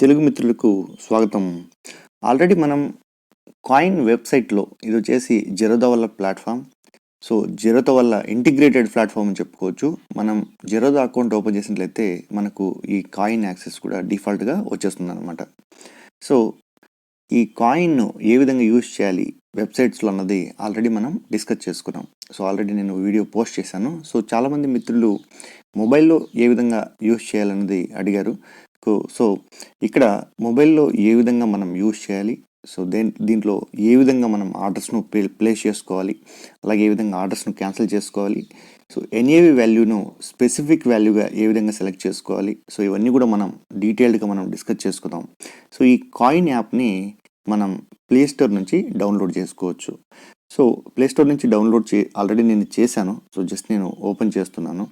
తెలుగు మిత్రులకు స్వాగతం. ఆల్రెడీ మనం కాయిన్ వెబ్సైట్లో ఇది వచ్చేసి జెరోదా వల్ల ప్లాట్ఫామ్. సో జెరోదా వల్ల ఇంటిగ్రేటెడ్ ప్లాట్ఫామ్ అని చెప్పుకోవచ్చు. మనం జెరోదా అకౌంట్ ఓపెన్ చేసినట్లయితే మనకు ఈ కాయిన్ యాక్సెస్ కూడా డిఫాల్ట్గా వచ్చేస్తుంది అనమాట సో ఈ కాయిన్ను ఏ విధంగా యూజ్ చేయాలి వెబ్సైట్స్లో అన్నది ఆల్రెడీ మనం డిస్కస్ చేసుకున్నాం. సో ఆల్రెడీ నేను వీడియో పోస్ట్ చేశాను. సో చాలామంది మిత్రులు మొబైల్లో ఏ విధంగా యూజ్ చేయాలన్నది అడిగారు. సో ఇక్కడ మొబైల్లో ఏ విధంగా మనం యూజ్ చేయాలి సో దే దీంట్లో ఏ విధంగా మనం ఆర్డర్స్ను ప్లే ప్లేస్ చేసుకోవాలి అలాగే ఏ విధంగా ఆర్డర్స్ను క్యాన్సిల్ చేసుకోవాలి సో ఎన్ఏవి వాల్యూను స్పెసిఫిక్ వాల్యూగా ఏ విధంగా సెలెక్ట్ చేసుకోవాలి సో ఇవన్నీ కూడా మనం డీటెయిల్డ్గా మనం డిస్కస్ చేసుకుందాం. సో ఈ కాయిన్ యాప్ని మనం ప్లేస్టోర్ నుంచి డౌన్లోడ్ చేసుకోవచ్చు. సో ప్లే స్టోర్ నుంచి డౌన్లోడ్ చే ఆల్రెడీ నేను చేశాను సో జస్ట్ నేను ఓపెన్ చేస్తున్నాను.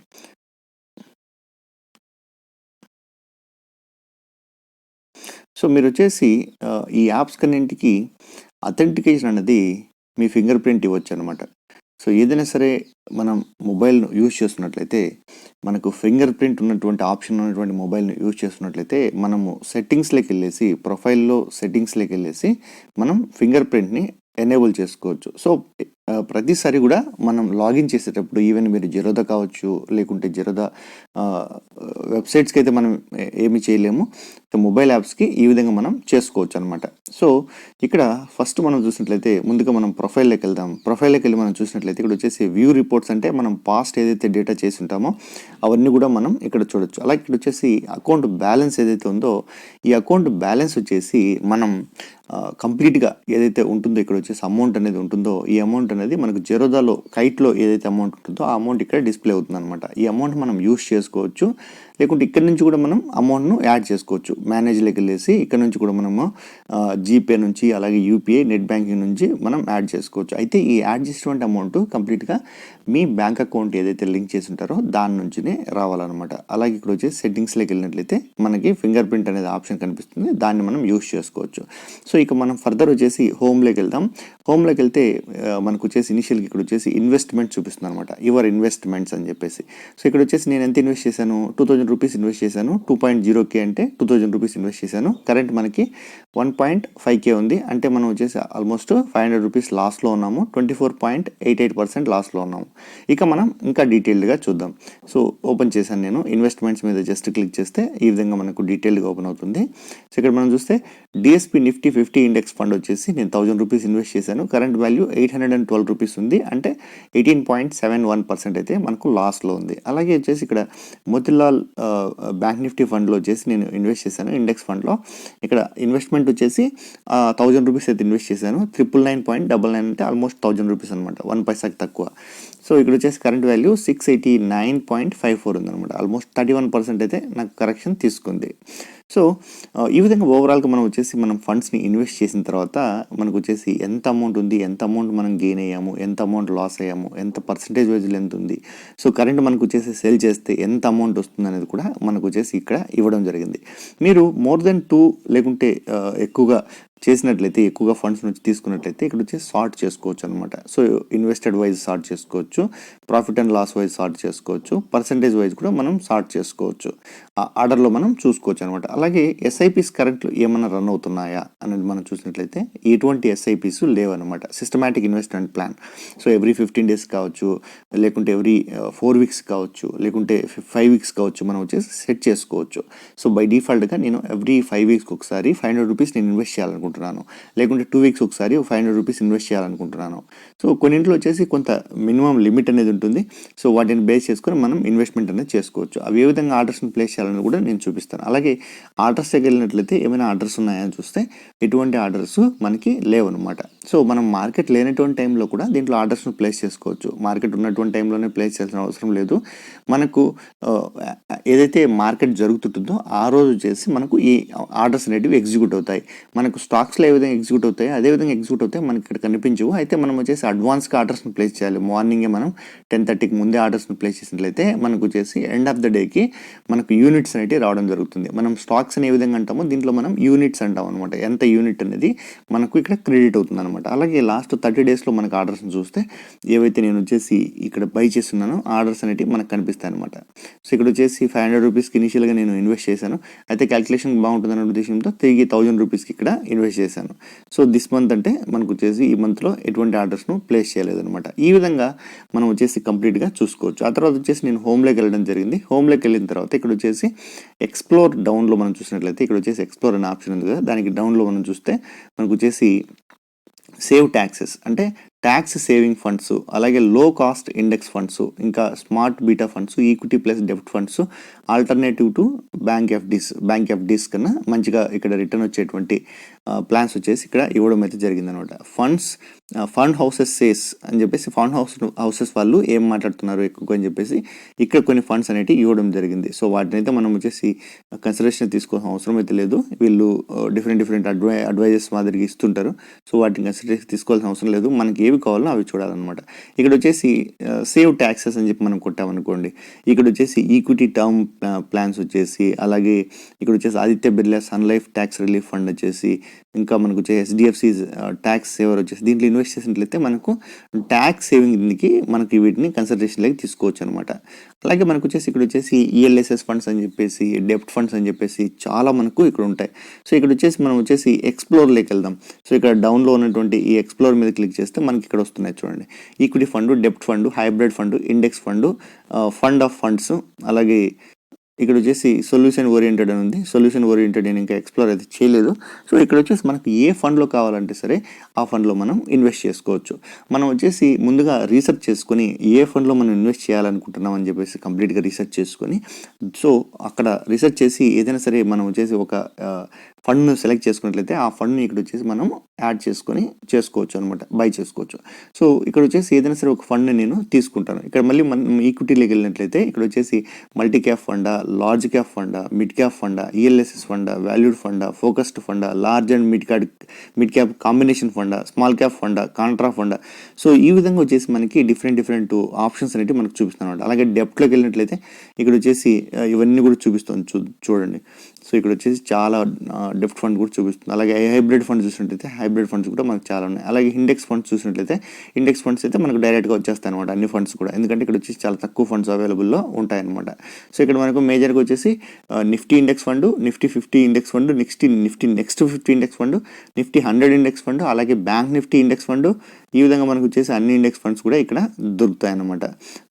సో మీరు వచ్చేసి ఈ యాప్స్ కన్నింటికి అథెంటికేషన్ అనేది మీ ఫింగర్ ప్రింట్ ఇవ్వచ్చు అనమాట సో ఏదైనా సరే మనం మొబైల్ను యూజ్ చేస్తున్నట్లయితే మనకు ఫింగర్ ప్రింట్ ఉన్నటువంటి ఆప్షన్ ఉన్నటువంటి మొబైల్ని యూజ్ చేస్తున్నట్లయితే మనము సెట్టింగ్స్లోకి వెళ్ళేసి ప్రొఫైల్లో సెట్టింగ్స్లోకి వెళ్ళేసి మనం ఫింగర్ ప్రింట్ని ఎనేబుల్ చేసుకోవచ్చు. సో ప్రతిసారి కూడా మనం లాగిన్ చేసేటప్పుడు ఈవెన్ మీరు జెరోదా కావచ్చు లేకుంటే జెరోదా వెబ్సైట్స్కి అయితే మనం ఏమి చేయలేము. మొబైల్ యాప్స్కి ఈ విధంగా మనం చేసుకోవచ్చు అనమాట సో ఇక్కడ ఫస్ట్ మనం చూసినట్లయితే ముందుగా మనం ప్రొఫైల్లోకి వెళ్దాం. ప్రొఫైల్లోకి వెళ్ళి మనం చూసినట్లయితే ఇక్కడ వచ్చేసి వ్యూ రిపోర్ట్స్ అంటే మనం పాస్ట్ ఏదైతే డేటా చేసి ఉంటామో అవన్నీ కూడా మనం ఇక్కడ చూడొచ్చు. అలా ఇక్కడ వచ్చేసి అకౌంట్ బ్యాలెన్స్ ఏదైతే ఉందో ఈ అకౌంట్ బ్యాలెన్స్ వచ్చేసి మనం కంప్లీట్గా ఏదైతే ఉంటుందో ఇక్కడ వచ్చేసి అమౌంట్ అనేది ఉంటుందో ఈ అమౌంట్ అనేది మనకు జెరోదాలో కైట్లో ఏదైతే అమౌంట్ ఉంటుందో ఆ అమౌంట్ ఇక్కడ డిస్ప్లే అవుతుంది అనమాట ఈ అమౌంట్ మనం యూస్ చేసుకోవచ్చు. లేకుంటే ఇక్కడ నుంచి కూడా మనం అమౌంట్ను యాడ్ చేసుకోవచ్చు. మేనేజ్లోకి వెళ్ళేసి ఇక్కడ నుంచి కూడా మనము జీపే నుంచి అలాగే యూపీఐ నెట్ బ్యాంకింగ్ నుంచి మనం యాడ్ చేసుకోవచ్చు. అయితే ఈ యాడ్ చేసినటువంటి అమౌంట్ కంప్లీట్గా మీ బ్యాంక్ అకౌంట్ ఏదైతే లింక్ చేసి ఉంటారో దాని నుంచినే రావాలన్నమాట. అలాగే ఇక్కడ వచ్చేసి సెట్టింగ్స్లోకి వెళ్ళినట్లయితే మనకి ఫింగర్ ప్రింట్ అనేది ఆప్షన్ కనిపిస్తుంది. దాన్ని మనం యూస్ చేసుకోవచ్చు. సో ఇక మనం ఫర్దర్ వచ్చేసి హోమ్లోకి వెళ్దాం. హోమ్లోకి వెళ్తే మనకు వచ్చేసి ఇనిషియల్గా ఇక్కడ వచ్చేసి ఇన్వెస్ట్మెంట్ చూపిస్తుంది అనమాట యువర్ ఇన్వెస్ట్మెంట్స్ అని చెప్పేసి. సో ఇక్కడ వచ్చేసి నేను ఎంత ఇన్వెస్ట్ చేశాను? టూ థౌజండ్ రూపీస్ ఇన్వెస్ట్ చేశాను. టూ పాయింట్ జీరో కే అంటే టూ థౌజండ్ రూపీస్ ఇన్వెస్ట్ చేశాను. కరెంట్ మనకి వన్ పాయింట్ ఫైవ్ కే ఉంది. అంటే మనం వచ్చేసి ఆల్మోస్ట్ ఫైవ్ హండ్రెడ్ రూపీస్ లాస్లో ఉన్నాము. Twenty four point eight eight percent లాస్లో ఉన్నాము. ఇక మనం ఇంకా డీటెయిల్డ్గా చూద్దాం. సో ఓపెన్ చేశాను నేను. ఇన్వెస్ట్మెంట్స్ మీద జస్ట్ క్లిక్ చేస్తే ఈ విధంగా మనకు డీటెయిల్డ్గా ఓపెన్ అవుతుంది. సో ఇక్కడ మనం చూస్తే DSP Nifty fifty index fund వచ్చేసి నేను థౌజండ్ రూపీస్ ఇన్వెస్ట్ చేశాను. Current value eight hundred and twelve rupees ఉంది. అంటే eighteen point seven one percent అయితే మనకు లాస్లో ఉంది. అలాగే వచ్చేసి ఇక్కడ మోతిలాల్ బ్యాంక్ నిఫ్టీ ఫండ్లో వచ్చేసి నేను ఇన్వెస్ట్ చేశాను. ఇండెక్స్ ఫండ్లో. ఇక్కడ ఇన్వెస్ట్మెంట్ వచ్చేసి థౌజండ్ రూపీస్ అయితే ఇన్వెస్ట్ చేశాను. Triple nine point double nine అంటే ఆల్మోస్ట్ థౌజండ్ రూపీస్ అనమాట వన్ పైసాకి తక్కువ. సో ఇక్కడ వచ్చేసి current value six eighty nine point five four ఉందన్నమాట. ఆల్మోస్ట్ థర్టీ వన్ పర్సెంట్ అయితే నాకు కరెక్షన్ తీసుకుంది. సో ఈ విధంగా ఓవరాల్గా మనం వచ్చేసి మనం ఫండ్స్ని ఇన్వెస్ట్ చేసిన తర్వాత మనకు వచ్చేసి ఎంత అమౌంట్ ఉంది ఎంత అమౌంట్ మనం గెయిన్ అయ్యాము ఎంత అమౌంట్ లాస్ అయ్యాము ఎంత పర్సంటేజ్ వైజ్లో ఎంత ఉంది. సో కరెంట్ మనకు వచ్చేసి సెల్ చేస్తే ఎంత అమౌంట్ వస్తుంది అనేది కూడా మనకు వచ్చేసి ఇక్కడ ఇవ్వడం జరిగింది. మీరు మోర్ దెన్ టూ లేకుంటే ఎక్కువగా చేసినట్లయితే ఎక్కువగా ఫండ్స్ నుంచి తీసుకున్నట్లయితే ఇక్కడ వచ్చి సార్ట్ చేసుకోవచ్చు అనమాట సో ఇన్వెస్టెడ్ వైజ్ సార్ట్ చేసుకోవచ్చు profit and loss wise sort చేసుకోవచ్చు పర్సంటేజ్ వైజ్ కూడా మనం సార్ట్ చేసుకోవచ్చు. ఆ ఆర్డర్లో మనం చూసుకోవచ్చు అనమాట అలాగే ఎస్ఐపిస్ కరెంట్లు ఏమైనా రన్ అవుతున్నాయా అనేది మనం చూసినట్లయితే ఎటువంటి ఎస్ఐపిస్ లేవన్నమాట. Systematic investment plan so every fifteen days కావచ్చు లేకుంటే ఎవ్రీ ఫోర్ వీక్స్ కావచ్చు లేకుంటే ఫైవ్ వీక్స్ కావచ్చు మనం వచ్చేసి సెట్ చేసుకోవచ్చు. సో బై డిఫాల్ట్గా నేను ఎవ్రీ ఫైవ్ వీక్స్కి ఒకసారి ఫైవ్ హండ్రెడ్ రూపీస్ నేను ఇన్వెస్ట్ చేయాలనుకుంటున్నాను లేకుంటే టూ వీక్స్ ఒకసారి ఫైవ్ హండ్రెడ్ రూపీస్ ఇన్వెస్ట్ చేయాలనుకుంటున్నాను. సో కొన్నింటిలో వచ్చేసి కొంత మినిమం లిమిట్ అనేది ఉంటుంది. సో వాటిని బేస్ చేసుకొని మనం ఇన్వెస్ట్మెంట్ అనేది చేసుకోవచ్చు. అవి ఏ విధంగా ఆర్డర్స్ని ప్లేస్ చేయాలని కూడా నేను చూపిస్తాను. అలాగే ఆర్డర్స్ దగ్గర వెళ్ళినట్లయితే ఏమైనా ఆర్డర్స్ ఉన్నాయని చూస్తే ఎటువంటి ఆర్డర్స్ మనకి లేవన్నమాట. సో మనం మార్కెట్ లేనటువంటి టైంలో కూడా దీంట్లో ఆర్డర్స్ను ప్లేస్ చేసుకోవచ్చు. మార్కెట్ ఉన్నటువంటి టైంలోనే ప్లేస్ చేయాల్సిన అవసరం లేదు. మనకు ఏదైతే మార్కెట్ జరుగుతుంటుందో ఆ రోజు చేసి మనకు ఈ ఆర్డర్స్ అనేటివి ఎగ్జిక్యూట్ అవుతాయి. మనకు స్టాక్ స్టాక్స్లో ఏ విధంగా ఎగ్జిక్యూట్ అవుతాయి అదే విధంగా ఎగ్జిక్యూట్ అవుతాయి మనకి ఇక్కడ కనిపించవు. అయితే మనం వచ్చేసి అడ్వాన్స్గా ఆర్డర్స్ని ప్లేస్ చేయాలి. మార్నింగే మనం టెన్ థర్టీకి ముందే ఆర్డర్స్ని ప్లేస్ చేసినట్లయితే మనకు వచ్చేసి ఎండ్ ఆఫ్ ద డేకి మనకు యూనిట్స్ అనేవి రావడం జరుగుతుంది. మనం స్టాక్స్ అని ఏ విధంగా అంటామో దీంట్లో మనం యూనిట్స్ అంటాం అనమాట ఎంత యూనిట్ అనేది మనకు ఇక్కడ క్రెడిట్ అవుతుంది అనమాట అలాగే లాస్ట్ థర్టీ డేస్లో మనకు ఆర్డర్స్ని చూస్తే ఏవైతే నేను వచ్చేసి ఇక్కడ బై చేస్తున్నానో ఆర్డర్స్ అనేవి మనకు కనిపిస్తాయి అనమాట సో ఇక్కడ వచ్చేసి ఫైవ్ హండ్రెడ్ రూపీస్కి ఇనిషియల్గా నేను ఇన్వెస్ట్ చేశాను. అయితే క్యాలిక్యులేషన్ బాగుంటుందనే ఉద్దేశంతో తిరిగి థౌజండ్ రూపీస్కి ఇక్కడ ఇన్వెస్ట్ చేశాను. సో దిస్ మంత్ అంటే మనకు వచ్చేసి ఈ మంత్లో ఎటువంటి ఆర్డర్స్ను ప్లేస్ చేయలేదనమాట ఈ విధంగా మనం వచ్చేసి కంప్లీట్గా చూసుకోవచ్చు. ఆ తర్వాత వచ్చేసి నేను హోమ్లోకి వెళ్ళడం జరిగింది. హోమ్లోకి వెళ్ళిన తర్వాత ఇక్కడ వచ్చేసి ఎక్స్ప్లోర్ డౌన్లో మనం చూసినట్లయితే ఇక్కడ వచ్చేసి ఎక్స్ప్లోర్ అనే ఆప్షన్ ఉంది కదా. దానికి డౌన్లో మనం చూస్తే మనకు వచ్చేసి సేవ్ ట్యాక్సెస్ అంటే ట్యాక్స్ సేవింగ్ ఫండ్స్ అలాగే లో కాస్ట్ ఇండెక్స్ ఫండ్స్ ఇంకా smart beta funds equity plus డెబ్ట్ funds alternative to bank FDs bank FDs కన్నా మంచిగా ఇక్కడ రిటర్న్ వచ్చేటువంటి ప్లాన్స్ వచ్చేసి ఇక్కడ ఇవ్వడం అయితే జరిగిందనమాట. ఫండ్స్ ఫండ్ హౌసెస్ సేస్ అని చెప్పేసి ఫండ్ హౌస్ హౌసెస్ వాళ్ళు ఏం మాట్లాడుతున్నారు ఎక్కువ అని చెప్పేసి ఇక్కడ కొన్ని ఫండ్స్ అనేవి ఇవ్వడం జరిగింది. సో వాటిని అయితే మనం వచ్చేసి కన్సిడరేషన్ తీసుకోవాల్సిన అవసరం అయితే లేదు. వీళ్ళు డిఫరెంట్ డిఫరెంట్ అడ్వై అడ్వైజెస్ మాదిరిగా ఇస్తుంటారు. సో వాటిని కన్సిడరేషన్ తీసుకోవాల్సిన అవసరం లేదు. మనకి ఏవి కావాలో అవి చూడాలన్నమాట. ఇక్కడ వచ్చేసి సేవ్ ట్యాక్సెస్ అని చెప్పి మనం కొట్టామనుకోండి. ఇక్కడ వచ్చేసి ఈక్విటీ టర్మ్ ప్లాన్స్ వచ్చేసి అలాగే ఇక్కడ వచ్చేసి Aditya Birla Sun Life tax relief fund వచ్చేసి ఇంకా మనకు వచ్చే హెచ్డిఎఫ్సి ట్యాక్స్ సేవర్ వచ్చేసి దీంట్లో ఇన్వెస్ట్ చేసినట్లయితే మనకు ట్యాక్స్ సేవింగ్కి మనకి వీటిని కన్సిడరేషన్లోకి తీసుకోవచ్చు అనమాట అలాగే మనకు వచ్చేసి ఇక్కడ వచ్చేసి ఈఎల్ఎస్ఎస్ ఫండ్స్ అని చెప్పేసి డెప్ట్ ఫండ్స్ అని చెప్పేసి చాలా మనకు ఇక్కడ ఉంటాయి. సో ఇక్కడ వచ్చేసి మనం వచ్చేసి ఎక్స్ప్లోర్లోకి వెళ్దాం. సో ఇక్కడ డౌన్లో ఉన్నటువంటి ఈ ఎక్స్ప్లోర్ మీద క్లిక్ చేస్తే మనకి ఇక్కడ వస్తున్నాయి చూడండి. Equity fund డెప్ట్ fund hybrid fund index fund fund of funds అలాగే ఇక్కడ వచ్చేసి సొల్యూషన్ ఓరియంటెడ్ అని ఉంది. సొల్యూషన్ ఓరియంటెడ్ నేను ఇంకా ఎక్స్ప్లోర్ అయితే చేయలేదు. సో ఇక్కడ వచ్చేసి మనకు ఏ ఫండ్లో కావాలంటే సరే ఆ ఫండ్లో మనం ఇన్వెస్ట్ చేసుకోవచ్చు. మనం వచ్చేసి ముందుగా రీసెర్చ్ చేసుకొని ఏ ఫండ్లో మనం ఇన్వెస్ట్ చేయాలనుకుంటున్నాం అని చెప్పేసి కంప్లీట్గా రీసెర్చ్ చేసుకొని సో అక్కడ రీసెర్చ్ చేసి ఏదైనా సరే మనం వచ్చేసి ఒక ఫండ్ను సెలెక్ట్ చేసుకున్నట్లయితే ఆ ఫండ్ని ఇక్కడ వచ్చేసి మనం యాడ్ చేసుకొని చేసుకోవచ్చు అనమాట బై చేసుకోవచ్చు. సో ఇక్కడ వచ్చేసి ఏదైనా సరే ఒక ఫండ్ని నేను తీసుకుంటాను. ఇక్కడ మళ్ళీ మనం ఈక్విటీలోకి వెళ్ళినట్లయితే ఇక్కడ వచ్చేసి మల్టీ క్యాప్ ఫండా లార్జ్ క్యాప్ ఫండా మిడ్ క్యాప్ ఫండా ఈఎల్ఎస్ఎస్ ఫండా వాల్యూడ్ ఫండా focused funda large and mid cap mid cap combination funda small cap ఫండా కాంట్రా ఫండా. సో ఈ విధంగా వచ్చేసి మనకి డిఫరెంట్ డిఫరెంట్ ఆప్షన్స్ అనేవి మనకు చూపిస్తాను అనమాట అలాగే డెప్ట్లోకి వెళ్ళినట్లయితే ఇక్కడ వచ్చేసి ఇవన్నీ కూడా చూపిస్తుంది చూ చూడండి. సో ఇక్కడ వచ్చేసి చాలా డెఫ్ట్ ఫండ్ కూడా చూపిస్తుంది. అలాగే హైబ్రిడ్ ఫండ్ చూసినట్లయితే హైబ్రిడ్ ఫండ్స్ కూడా మనకు చాలా ఉన్నాయి. అలాగే ఇండెక్స్ ఫండ్స్ చూసినట్లయితే ఇండెక్స్ ఫండ్స్ అయితే మనకు డైరెక్ట్గా వచ్చేస్తాయి అనమాట అన్ని ఫండ్స్ కూడా. ఎందుకంటే ఇక్కడ వచ్చేసి చాలా తక్కువ ఫండ్స్ అవైలబుల్లో ఉంటాయన్నమాట. సో ఇక్కడ మనకు మేజర్గా వచ్చేసి Nifty index fund Nifty fifty index fund నిక్స్టీ Nifty next fifty index fund Nifty hundred index fund అలాగే బ్యాంక్ నిఫ్టీ ఇండెక్స్ ఫండ్ ఈ విధంగా మనకు వచ్చేసి అన్ని ఇండెక్స్ ఫండ్స్ కూడా ఇక్కడ దొరుకుతాయి అన్నమాట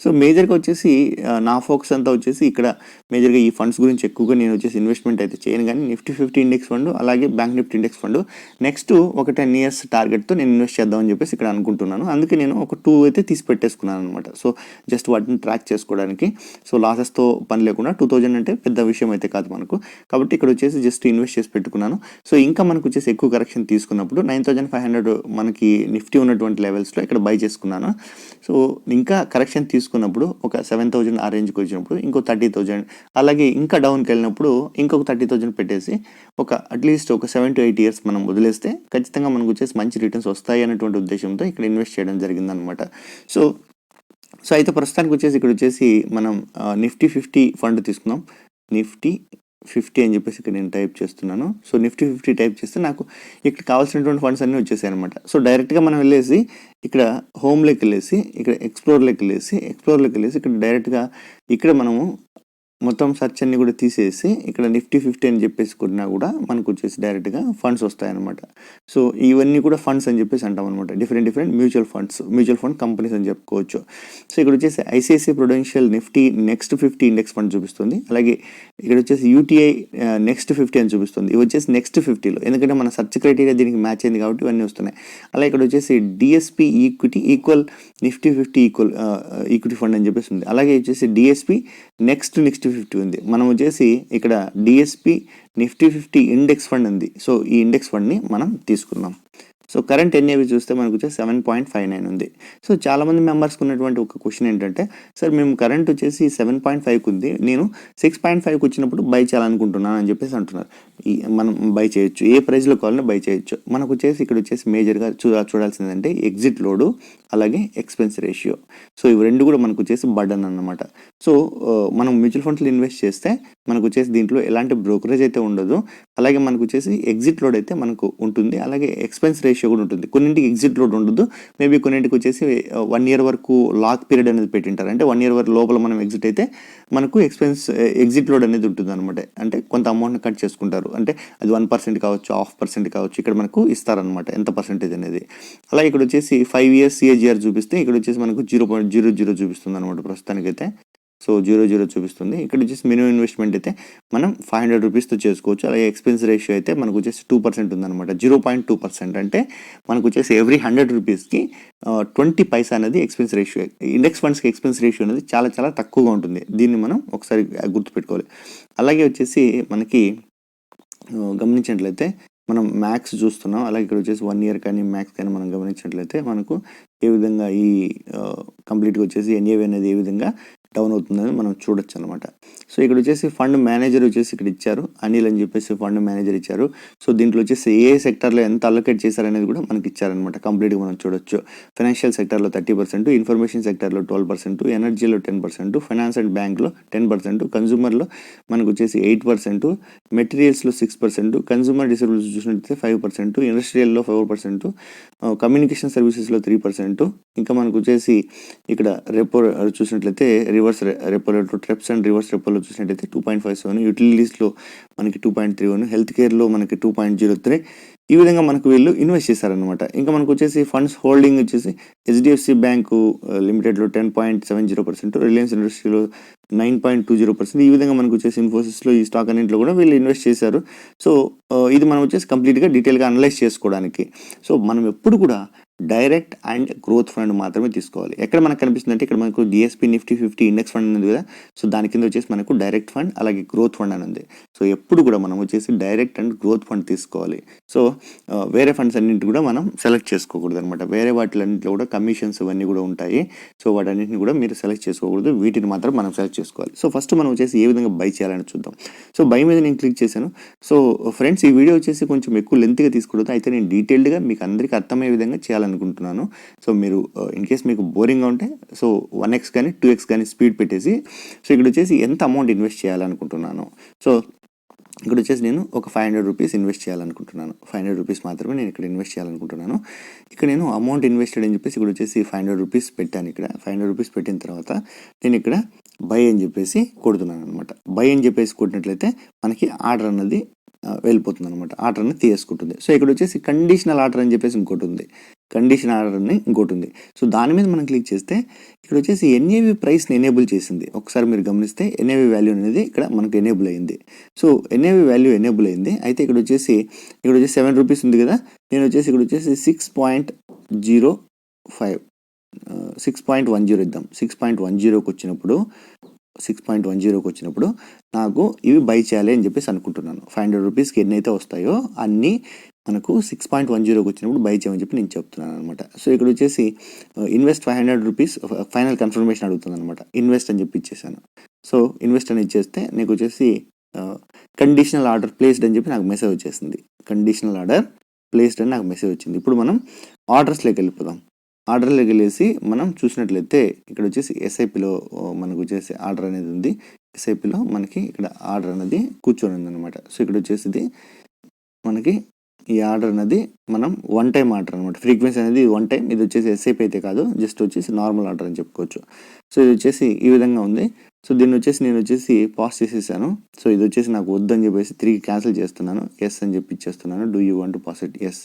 సో మేజర్గా వచ్చేసి నా ఫోకస్ అంతా వచ్చేసి ఇక్కడ మేజర్గా ఈ ఫండ్స్ గురించి ఎక్కువగా నేను వచ్చేసి ఇన్వెస్ట్మెంట్ అయితే చేయను. కానీ నిఫ్టీ ఫిఫ్టీ ఇండెక్స్ ఫండ్ అలాగే bank Nifty index fund next ఒక టెన్ ఇయర్స్ టార్గెట్తో నేను ఇన్వెస్ట్ చేద్దామని చెప్పేసి ఇక్కడ అనుకుంటున్నాను. అందుకే నేను ఒక టూ అయితే తీసి పెట్టేసుకున్నాను అనమాట సో జస్ట్ వాటిని ట్రాక్ చేసుకోవడానికి. సో లాసెస్తో పని లేకుండా టూ థౌజండ్ అంటే పెద్ద విషయం అయితే కాదు మనకు. కాబట్టి ఇక్కడ వచ్చేసి జస్ట్ ఇన్వెస్ట్ చేసి పెట్టుకున్నాను. సో ఇంకా మనకు వచ్చేసి ఎక్కువ కరెక్షన్ తీసుకున్నప్పుడు నైన్ థౌజండ్ ఫైవ్ హండ్రెడ్ మనకి నిఫ్టీ ఉన్నటువంటి లెవెల్స్లో ఇక్కడ బై చేసుకున్నాను. సో ఇంకా కరెక్షన్ తీసుకున్నప్పుడు ఒక సెవెన్ థౌజండ్ ఆ రేంజ్కి వచ్చినప్పుడు ఇంకో థర్టీ థౌజండ్ అలాగే ఇంకా డౌన్కి వెళ్ళినప్పుడు ఇంకొక థర్టీ థౌజండ్ పెట్టేసి ఒక అట్లీస్ట్ ఒక సెవెన్ టు ఎయిట్ ఇయర్స్ మనం వదిలేస్తే ఖచ్చితంగా మనకు వచ్చేసి మంచి రిటర్న్స్ వస్తాయి అనేటువంటి ఉద్దేశంతో ఇక్కడ ఇన్వెస్ట్ చేయడం జరిగిందనమాట సో సో అయితే ప్రస్తుతానికి వచ్చేసి ఇక్కడ వచ్చేసి మనం నిఫ్టీ ఫిఫ్టీ ఫండ్ తీసుకుందాం. నిఫ్టీ ఫిఫ్టీ అని చెప్పేసి ఇక్కడ నేను టైప్ చేస్తున్నాను. సో నిఫ్టీ ఫిఫ్టీ టైప్ చేస్తే నాకు ఇక్కడ కావాల్సినటువంటి ఫండ్స్ అన్నీ వచ్చేసాయి అనమాట సో డైరెక్ట్గా మనం వెళ్ళేసి ఇక్కడ హోమ్లోకి వెళ్ళేసి ఇక్కడ ఎక్స్ప్లోర్లోకి వెళ్ళేసి ఎక్స్ప్లోర్లోకి వెళ్ళేసి ఇక్కడ డైరెక్ట్గా ఇక్కడ మనము మొత్తం సర్చ్ అన్ని కూడా తీసేసి ఇక్కడ నిఫ్టీ ఫిఫ్టీ అని చెప్పేసి కొట్టినా కూడా మనకు వచ్చేసి డైరెక్ట్గా ఫండ్స్ వస్తాయన్నమాట. సో ఇవన్నీ కూడా ఫండ్స్ అని చెప్పేసి అంటాం అనమాట different different mutual funds mutual fund companies అని చెప్పుకోవచ్చు. సో ఇక్కడ వచ్చేసి ICICI Prudential Nifty next fifty index fund చూపిస్తుంది. అలాగే ఇక్కడ వచ్చేసి యూటీఐ నెక్స్ట్ ఫిఫ్టీ అని చూపిస్తుంది. ఇవి వచ్చేసి నెక్స్ట్ ఫిఫ్టీలో ఎందుకంటే మన సర్చ్ క్రైటీరియా దీనికి మ్యాచ్ అయింది కాబట్టి ఇవన్నీ వస్తున్నాయి. అలా ఇక్కడ వచ్చేసి DSP equity equal Nifty fifty equal equity fund అని చెప్పేసి ఉంది. అలాగే వచ్చేసి డిఎస్పి నెక్స్ట్ నెక్స్ట్ ఫిఫ్టీ ఉంది. మనం వచ్చేసి ఇక్కడ DSP Nifty fifty index fund ఉంది. సో ఈ ఇండెక్స్ ఫండ్ని మనం తీసుకుందాం. సో కరెంట్ ఎన్ఏవి చూస్తే మనకు వచ్చేసి సెవెన్ పాయింట్ ఫైవ్ నైన్ ఉంది. సో చాలామంది మెంబర్స్కి ఉన్నటువంటి ఒక క్వశ్చన్ ఏంటంటే సార్ మేము కరెంట్ వచ్చేసి సెవెన్ పాయింట్ ఫైవ్కి ఉంది. నేను సిక్స్ పాయింట్ ఫైవ్కి వచ్చినప్పుడు బై చేయాలనుకుంటున్నాను అని చెప్పేసి అంటున్నారు. ఈ మనం బై చేయొచ్చు. ఏ ప్రైస్లో కావాలన్నా బై చేయొచ్చు. మనకు వచ్చేసి ఇక్కడ వచ్చేసి మేజర్గా చూ చూడాల్సిందంటే ఎగ్జిట్ లోడు అలాగే ఎక్స్పెన్స్ రేషియో సో ఇవి రెండు కూడా మనకు వచ్చేసి బర్డన్ అన్నమాట. సో uh, మనం మ్యూచువల్ ఫండ్స్లో ఇన్వెస్ట్ చేస్తే మనకు వచ్చేసి దీంట్లో ఎలాంటి బ్రోకరేజ్ అయితే ఉండదు. అలాగే మనకు వచ్చేసి ఎగ్జిట్ లోడ్ అయితే మనకు ఉంటుంది. అలాగే ఎక్స్పెన్స్ రేషియో కూడా ఉంటుంది. కొన్నింటికి ఎగ్జిట్ లోడ్ ఉండదు. మేబీ కొన్నింటికి వచ్చేసి uh, వన్ ఇయర్ వరకు లాక్ పీరియడ్ అనేది పెట్టింటారు. అంటే వన్ ఇయర్ వరకు లోపల మనం ఎగ్జిట్ అయితే మనకు ఎక్స్పెన్స్ ఎగ్జిట్ లోడ్ అనేది ఉంటుంది అనమాట అంటే కొంత అమౌంట్ కట్ చేసుకుంటారు. అంటే అది వన్ పర్సెంట్ కావచ్చు హాఫ్ పర్సెంట్ కావచ్చు ఇక్కడ మనకు ఇస్తారనమాట ఎంత పర్సెంటేజ్ అనేది. అలా ఇక్కడ వచ్చేసి ఫైవ్ ఇయర్స్ సిఏజిఆర్ చూపిస్తే ఇక్కడ వచ్చేసి మనకు జీరో పాయింట్ జీరో జీరో చూపిస్తుంది అనమాట ప్రస్తుతానికైతే. సో జీరో జీరో చూపిస్తుంది. ఇక్కడ వచ్చేసి మినిమం ఇన్వెస్ట్మెంట్ అయితే మనం ఫైవ్ హండ్రెడ్ రూపీస్తో చేసుకోవచ్చు. అలాగే ఎక్స్పెన్స్ రేషియో అయితే మనకు వచ్చేసి టూ పర్సెంట్ ఉందన్నమాట. జీరో పాయింట్ టూ పర్సెంట్ అంటే మనకు వచ్చేసి ఎవ్రీ హండ్రెడ్ రూపీస్కి ట్వంటీ పైసా అనేది ఎక్స్పెన్స్ రేషియో ఇండెక్స్ ఫండ్స్కి ఎక్స్పెన్స్ రేషియో అనేది చాలా చాలా తక్కువగా ఉంటుంది. దీన్ని మనం ఒకసారి గుర్తుపెట్టుకోవాలి. అలాగే వచ్చేసి మనకి గమనించినట్లయితే మనం మ్యాథ్స్ చూస్తున్నాం. అలాగే ఇక్కడ వచ్చేసి వన్ ఇయర్ కానీ మ్యాథ్స్ కానీ మనం గమనించినట్లయితే మనకు ఏ విధంగా ఈ కంప్లీట్గా వచ్చేసి ఎన్ఏవి అనేది ఏ విధంగా డౌన్ అవుతుందని మనం చూడొచ్చు అనమాట సో ఇక్కడ వచ్చేసి ఫండ్ మేనేజర్ వచ్చేసి ఇక్కడ ఇచ్చారు అనిల్ అని చెప్పేసి ఫండ్ మేనేజర్ ఇచ్చారు. సో దీంట్లో వచ్చేసి ఏ సెక్టర్లో ఎంత అలొకేట్ చేశారనేది కూడా మనకి ఇచ్చారనమాట కంప్లీట్గా మనం చూడొచ్చు. ఫైనాన్షియల్ సెక్టర్లో థర్టీ పర్సెంట్ ఇన్ఫర్మేషన్ సెక్టర్లో ట్వెల్వ్ పర్సెంట్ ఎనర్జీలో టెన్ పర్సెంట్ ఫైనాన్స్ అండ్ బ్యాంక్లో టెన్ పర్సెంట్ కన్సూమర్లో మనకు వచ్చేసి ఎయిట్ పర్సెంట్ మెటీరియల్స్లో సిక్స్ పర్సెంట్ కన్సూమర్ డిసర్బిలిటీస్ చూసినట్లయితే ఫైవ్ పర్సెంట్ ఇండస్ట్రియల్లో ఫోర్ పర్సెంట్ కమ్యూనికేషన్ సర్వీసెస్లో త్రీ పర్సెంట్ ఇంకా మనకు వచ్చేసి ఇక్కడ రెపో చూసినట్లయితే రివర్స్ రెపోలో ట్రెప్స్ అండ్ రివర్స్ రెపోలో చూసినట్లయితే టూ పాయింట్ ఫైవ్ సెవెన్ యూటిలిటీస్లో మనకి two point three one health కేర్లో మనకి టూ పాయింట్ జీరో త్రీ ఈ విధంగా మనకు వీళ్ళు ఇన్వెస్ట్ చేశారనమాట ఇంకా మనకు వచ్చేసి ఫండ్స్ హోల్డింగ్ వచ్చేసి HDFC bank లిమిటెడ్లో ten point seven zero percent Reliance ఇండస్ట్రీలో nine point two zero percent ఈ విధంగా మనకు వచ్చేసి ఇన్ఫోసిస్లో ఈ స్టాక్ అన్నింటిలో కూడా వీళ్ళు ఇన్వెస్ట్ చేశారు. సో uh, ఇది మనం వచ్చేసి కంప్లీట్గా డీటెయిల్గా అనలైజ్ చేసుకోవడానికి. సో మనం ఎప్పుడు కూడా డైరెక్ట్ అండ్ గ్రోత్ ఫండ్ మాత్రమే తీసుకోవాలి. ఎక్కడ మనకు కనిపిస్తుంది అంటే ఇక్కడ మనకు DSP Nifty fifty index fund ఉంది కదా? సో దాని కింద వచ్చేసి మనకు డైరెక్ట్ ఫండ్ అలాగే గ్రోత్ ఫండ్ అని ఉంది. సో ఎప్పుడు కూడా మనం వచ్చేసి డైరెక్ట్ అండ్ గ్రోత్ ఫండ్ తీసుకోవాలి. సో వేరే ఫండ్స్ అన్నింటి కూడా మనం సెలెక్ట్ చేసుకోకూడదు అనమాట వేరే వాటిలన్నింటిలో కూడా కమిషన్స్ ఇవన్నీ కూడా ఉంటాయి. సో వాటన్నింటిని కూడా మీరు సెలెక్ట్ చేసుకోకూడదు. వీటిని మాత్రం మనం సెలెక్ట్ చేసుకోవాలి. సో ఫస్ట్ మనం వచ్చేసి ఏ విధంగా బై చేయాలని చూద్దాం. సో బై మీద నేను క్లిక్ చేశాను. సో ఫ్రెండ్స్ ఈ వీడియో వచ్చేసి కొంచెం ఎక్కువ లెంత్గా తీసుకూడదు అయితే నేను డీటెయిల్డ్గా మీకు అందరికీ అర్థమయ్యే విధంగా చెప్పాలనుకుంటున్నాను సో మీరు ఇన్ కేస్ మీకు బోరింగ్గా ఉంటే సో వన్ ఎక్స్ కానీ టూ ఎక్స్ కానీ స్పీడ్ పెట్టేసి సో ఇక్కడ వచ్చేసి ఎంత అమౌంట్ ఇన్వెస్ట్ చేయాలనుకుంటున్నాను. సో ఇక్కడ వచ్చేసి నేను ఒక ఫైవ్ హండ్రెడ్ రూపీస్ ఇన్వెస్ట్ చేయాలనుకుంటున్నాను. ఫైవ్ హండ్రెడ్ రూపీస్ మాత్రమే నేను ఇక్కడ ఇన్వెస్ట్ చేయాలనుకుంటున్నాను. ఇక్కడ నేను అమౌంట్ ఇన్వెస్టెడ్ అని చెప్పేసి ఇక్కడ వచ్చేసి ఫైవ్ హండ్రెడ్ రూపీస్ పెట్టాను ఇక్కడ. ఫైవ్ హండ్రెడ్ రూపీస్ పెట్టిన తర్వాత నేను ఇక్కడ బై అని చెప్పేసి కొడుతున్నాను అనమాట బై అని చెప్పేసి కొట్టినట్లయితే మనకి ఆర్డర్ అన్నది వెళ్ళిపోతుంది అనమాట ఆర్డర్ అనేది తీసేసుకుంటుంది. సో ఇక్కడ వచ్చేసి కండిషనల్ ఆర్డర్ అని చెప్పేసి ఇంకోటి ఉంది. కండిషన్ ఆర్డర్ అని ఇంకోటి ఉంది సో దాని మీద మనం క్లిక్ చేస్తే ఇక్కడ వచ్చేసి ఎన్ఏవి ప్రైస్ని ఎనేబుల్ చేసింది. ఒకసారి మీరు గమనిస్తే ఎన్ఏవి వాల్యూ అనేది ఇక్కడ మనకు ఎనేబుల్ అయింది. సో ఎన్ఏవి వాల్యూ ఎనేబుల్ అయింది. అయితే ఇక్కడ వచ్చేసి ఇక్కడ వచ్చేసి సెవెన్ రూపీస్ ఉంది కదా? నేను వచ్చేసి ఇక్కడ వచ్చేసి six point zero five six point one zero ఇద్దాం సిక్స్ పాయింట్ వన్ జీరోకి వచ్చినప్పుడు సిక్స్ పాయింట్ వన్ జీరోకి వచ్చినప్పుడు నాకు ఇవి బై చేయాలి అని చెప్పేసి అనుకుంటున్నాను. ఫైవ్ హండ్రెడ్ రూపీస్కి ఎన్ని అయితే వస్తాయో అన్నీ మనకు సిక్స్ పాయింట్ వన్ జీరోకి వచ్చినప్పుడు బై చేయమని చెప్పి నేను చెప్తున్నాను అనమాట సో ఇక్కడ వచ్చేసి invest five hundred rupees final confirmation అడుగుతుంది అనమాట ఇన్వెస్ట్ అని చెప్పి ఇచ్చేసాను. సో ఇన్వెస్ట్ అని ఇచ్చేస్తే నీకు వచ్చేసి కండిషనల్ ఆర్డర్ ప్లేస్డ్ అని చెప్పి నాకు మెసేజ్ వచ్చేసింది. కండిషనల్ ఆర్డర్ ప్లేస్డ్ అని నాకు మెసేజ్ వచ్చింది. ఇప్పుడు మనం ఆర్డర్స్లోకి వెళ్ళిపోదాం. ఆర్డర్లోకి వెళ్ళేసి మనం చూసినట్లయితే ఇక్కడ వచ్చేసి ఎస్ఐపిలో uh, మనకు వచ్చేసి ఆర్డర్ అనేది ఉంది. ఎస్ఐపిలో మనకి ఇక్కడ ఆర్డర్ అనేది కూర్చొని ఉంది అనమాట సో ఇక్కడ వచ్చేసి మనకి ఈ ఆర్డర్ అనేది మనం వన్ టైం ఆర్డర్ అనమాట ఫ్రీక్వెన్సీ అనేది వన్ టైం ఇది వచ్చేసి ఎస్ఐపి అయితే కాదు జస్ట్ వచ్చేసి నార్మల్ ఆర్డర్ అని చెప్పుకోవచ్చు. సో ఇది వచ్చేసి ఈ విధంగా ఉంది. సో దీన్ని వచ్చేసి నేను వచ్చేసి పాస్ చేసేసాను. సో ఇది వచ్చేసి నాకు వద్దని చెప్పేసి తిరిగి క్యాన్సిల్ చేస్తున్నాను. ఎస్ అని చెప్పి ఇచ్చేస్తున్నాను. Do you want pass it yes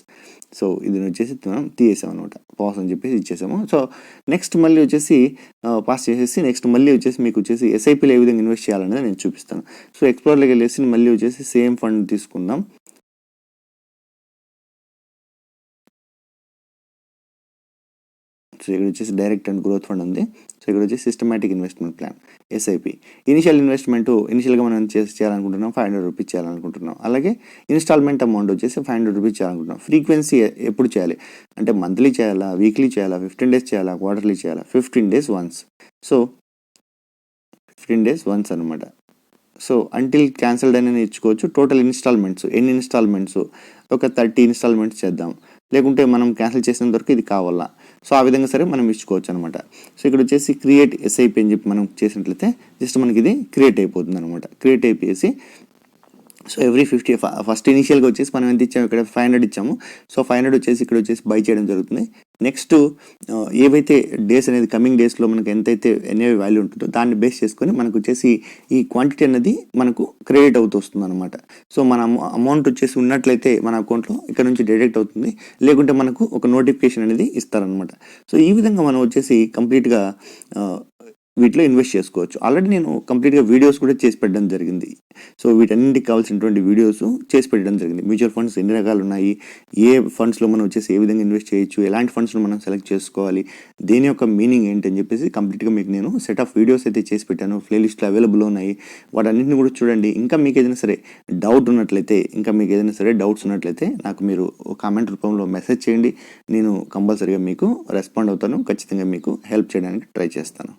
so ఇది వచ్చేసి మనం తీసేసాం అనమాట పాస్ అని చెప్పేసి ఇచ్చేసాము. సో నెక్స్ట్ మళ్ళీ వచ్చేసి పాస్ చేసేసి నెక్స్ట్ మళ్ళీ వచ్చేసి మీకు వచ్చేసి ఎస్ఐపిలో ఏ విధంగా ఇన్వెస్ట్ చేయాలనేది నేను చూపిస్తాను. సో ఎక్స్ప్లోర్లోకి వెళ్ళేసి మళ్ళీ వచ్చేసి సేమ్ ఫండ్ తీసుకుందాం. సో ఇక్కడ వచ్చేసి డైరెక్ట్ అండ్ గ్రోత్ ఫండ్ ఉంది. సో ఇక్కడ వచ్చేసి systematic investment plan SIP initial investment ఇనిషియల్గా మనం చేసి చేయాలనుకుంటున్నాం? ఫైవ్ హండ్రెడ్ రూపీస్ చేయాలనుకుంటున్నాం. అలాగే ఇన్స్టాల్మెంట్ అమౌంట్ వచ్చేసి ఫైవ్ హండ్రెడ్ రూపీస్ చేయాలనుకుంటున్నాం. ఫ్రీక్వెన్సీ ఎప్పుడు చేయాలి? అంటే మంత్లీ చేయాలా? వీక్లీ చేయాలా? ఫిఫ్టీన్ డేస్ చేయాలా? క్వార్టర్లీ చేయాలా? Fifteen days once so fifteen days once అనమాట సో అంటిల్ క్యాన్సిల్డ్ అయినా నేర్చుకోవచ్చు. టోటల్ ఇన్స్టాల్మెంట్స్ ఎన్ని ఇన్స్టాల్మెంట్స్ ఒక థర్టీ ఇన్స్టాల్మెంట్స్ చేద్దాం. లేకుంటే మనం క్యాన్సిల్ చేసినంత వరకు ఇది కావాలా సో ఆ విధంగా సరే మనం ఇచ్చుకోవచ్చు అనమాట సో ఇక్కడ వచ్చేసి క్రియేట్ ఎస్ఐపి అని చెప్పి మనం చేసినట్లయితే జస్ట్ మనకి ఇది క్రియేట్ అయిపోతుంది అనమాట క్రియేట్ అయిపోయేసి సో ఎవ్రీ ఫిఫ్టీ ఫస్ట్ ఇనిషియల్గా వచ్చేసి మనం ఎంత ఇచ్చాము ఇక్కడ ఫైవ్ హండ్రెడ్ ఇచ్చాము. సో ఫైవ్ హండ్రెడ్ వచ్చేసి ఇక్కడ వచ్చేసి బై చేయడం జరుగుతుంది. నెక్స్ట్ ఏవైతే డేస్ అనేది కమింగ్ డేస్లో మనకు ఎంతైతే ఎన్ఏవి వాల్యూ ఉంటుందో దాన్ని బేస్ చేసుకొని మనకు వచ్చేసి ఈ క్వాంటిటీ అనేది మనకు క్రెడిట్ అవుతూ వస్తుంది అనమాట సో మన అమౌంట్ వచ్చేసి ఉన్నట్లయితే మన అకౌంట్లో ఇక్కడ నుంచి డిడక్ట్ అవుతుంది. లేకుంటే మనకు ఒక నోటిఫికేషన్ అనేది ఇస్తారనమాట సో ఈ విధంగా మనం వచ్చేసి కంప్లీట్గా వీటిలో ఇన్వెస్ట్ చేసుకోవచ్చు. ఆల్రెడీ నేను కంప్లీట్గా వీడియోస్ కూడా చేసి పెట్టడం జరిగింది. సో వీటన్నింటికి కావాల్సినటువంటి వీడియోస్ చేసి పెట్టడం జరిగింది. మ్యూచువల్ ఫండ్స్ ఎన్ని రకాలు ఉన్నాయి? ఏ ఫండ్స్లో మనం వచ్చేసి ఏ విధంగా ఇన్వెస్ట్ చేయొచ్చు? ఎలాంటి ఫండ్స్ను మనం సెలెక్ట్ చేసుకోవాలి? దేని యొక్క మీనింగ్ ఏంటి అని చెప్పేసి కంప్లీట్గా మీకు నేను సెట్ ఆఫ్ వీడియోస్ అయితే చేసి పెట్టాను. ప్లేలిస్ట్లో అవైలబుల్ ఉన్నాయి. వాటన్నింటిని కూడా చూడండి. ఇంకా మీకు ఏదైనా సరే డౌట్ ఉన్నట్లయితే ఇంకా మీకు ఏదైనా సరే డౌట్స్ ఉన్నట్లయితే నాకు మీరు కామెంట్ రూపంలో మెసేజ్ చేయండి. నేను కంపల్సరీగా మీకు రెస్పాండ్ అవుతాను. ఖచ్చితంగా మీకు హెల్ప్ చేయడానికి ట్రై చేస్తాను.